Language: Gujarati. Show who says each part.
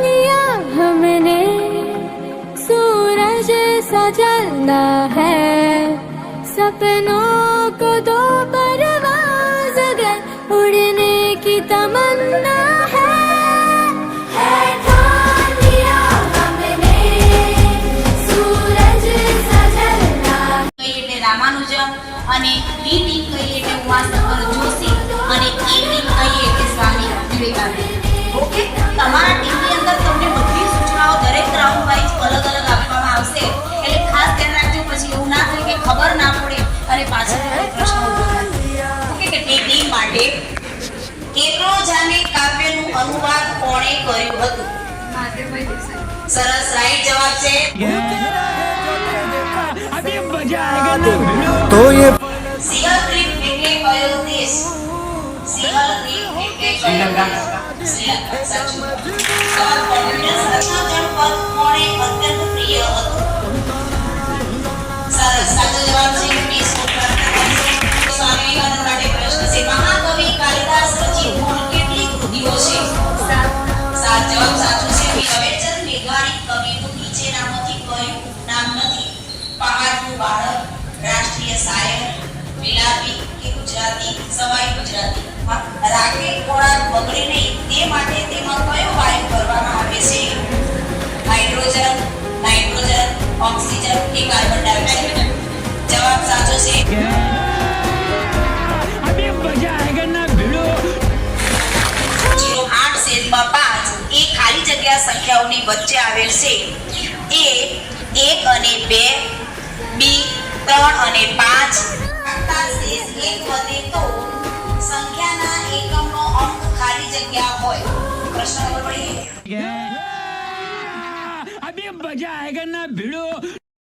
Speaker 1: लिया हमने सूरज सजलना है
Speaker 2: सपनों को दो અને બી ટીમ કહીએ એટલે ઉમાશંકર જોશી અને એ ટીમ કહીએ કે સ્વામી વિવેકાનંદ. ઓકે? તમારા ટીમની અંદર તમને બધી સૂચનાઓ દરેક રાઉન્ડ વાઇઝ અલગ અલગ આપવામાં આવશે. એટલે ખાસ ધ્યાન રાખજો, પછી એવું ના થાય કે ખબર ના પડે અને પાછળ પ્રશ્ન ઓકે કે ટીમ માટે કેટલો જાને કાવ્યનું અનુવાદ કોણે કર્યું હતું? સરસ રાઈટ જવાબ છે. તો એ is single free Sila, sa children. So, ang ordinance at children, pag-morning, pag-10 to 3 year old, રાખે ખોરાક બગડે નહીં તે માટે તેમાં કયો વાયુ ભરવામાં આવે છે હાઇડ્રોજન નાઇટ્રોજન ઓક્સિજન કે કાર્બન ડાયોક્સાઇડ જવાબ સાચો છે એ ખાલી જગ્યા સંખ્યાઓની વચ્ચે આવેલ છે એ એક અને બે બી ત્રણ અને પાંચ શેષ 1 તો प्रश्न
Speaker 3: आम्ही मजा आहे का ना भिडो।